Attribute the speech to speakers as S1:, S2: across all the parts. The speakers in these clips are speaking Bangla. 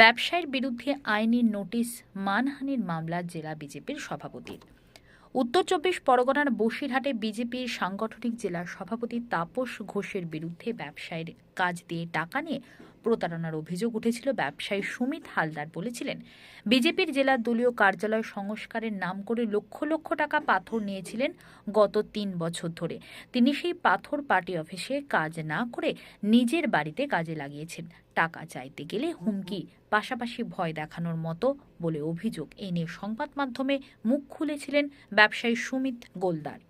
S1: ব্যবসায়ীর বিরুদ্ধে আইনি নোটিশ মানহানির মামলা জেলা বিজেপির সভাপতির। উত্তর চব্বিশ পরগনার বসিরহাটে বিজেপির সাংগঠনিক জেলা সভাপতি তাপস ঘোষের বিরুদ্ধে ব্যবসায়ীর কাজ দিয়ে টাকা নিয়ে প্রতারণার অভিযোগ উঠেছিল ব্যবসায়ী সুমিত হালদার বলেছিলেন, বিজেপির জেলার দলীয় কার্যালয় সংস্কারের নাম করে লক্ষ লক্ষ টাকা পাথর নিয়েছিলেন গত তিন বছর ধরে। তিনি সেই পাথর পার্টি অফিসে কাজ না করে নিজের বাড়িতে কাজে লাগিয়েছেন। টাকা চাইতে গেলে হুমকি, পাশাপাশি ভয় দেখানোর মতো বলে অভিযোগ। এ নিয়ে সংবাদ মাধ্যমে মুখ খুলেছিলেন ব্যবসায়ী সুমিত গোলদার।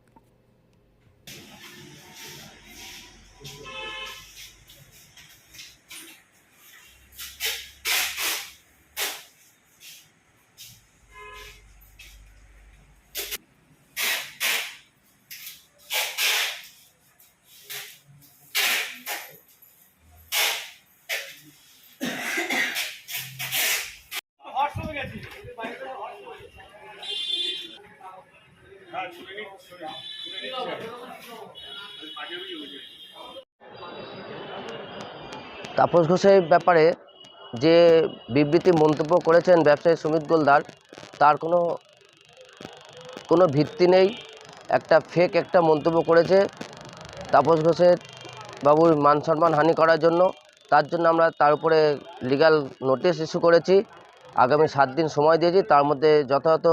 S2: তাপস ঘোষের ব্যাপারে যে বিবৃতি মন্তব্য করেছেন ব্যবসায়ী সুমিত গোলদার, তার কোনো কোনো ভিত্তি নেই। একটা ফেক একটা মন্তব্য করেছে তাপস ঘোষের বাবুর মান সম্মান হানি করার জন্য। তার জন্য আমরা তার উপরে লিগ্যাল নোটিশ ইস্যু করেছি। আগামী সাত দিন সময় দিয়েছি তার মধ্যে যথাযথ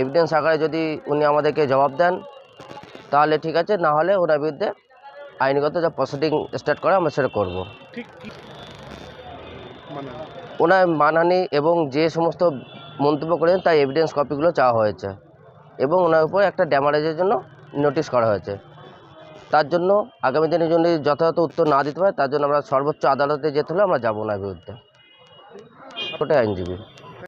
S2: এভিডেন্স আকারে যদি উনি আমাদেরকে জবাব দেন তাহলে ঠিক আছে না হলে ওনার বিরুদ্ধে আইনগত যা প্রসিডিং স্টার্ট করে আমরা সেটা করব।
S3: মানে
S2: ওনার মানহানি এবং যে সমস্ত মন্তব্য করেছেন তার এভিডেন্স কপিগুলো চাওয়া হয়েছে এবং ওনার উপর একটা ড্যামারেজের জন্য নোটিশ করা হয়েছে। তার জন্য আগামী দিনে যদি যথাযথ উত্তর না দিতে পারে তার জন্য আমরা সর্বোচ্চ আদালতে যেতে হলে আমরা যাব ওনার বিরুদ্ধে। ওটাই আইনজীবী।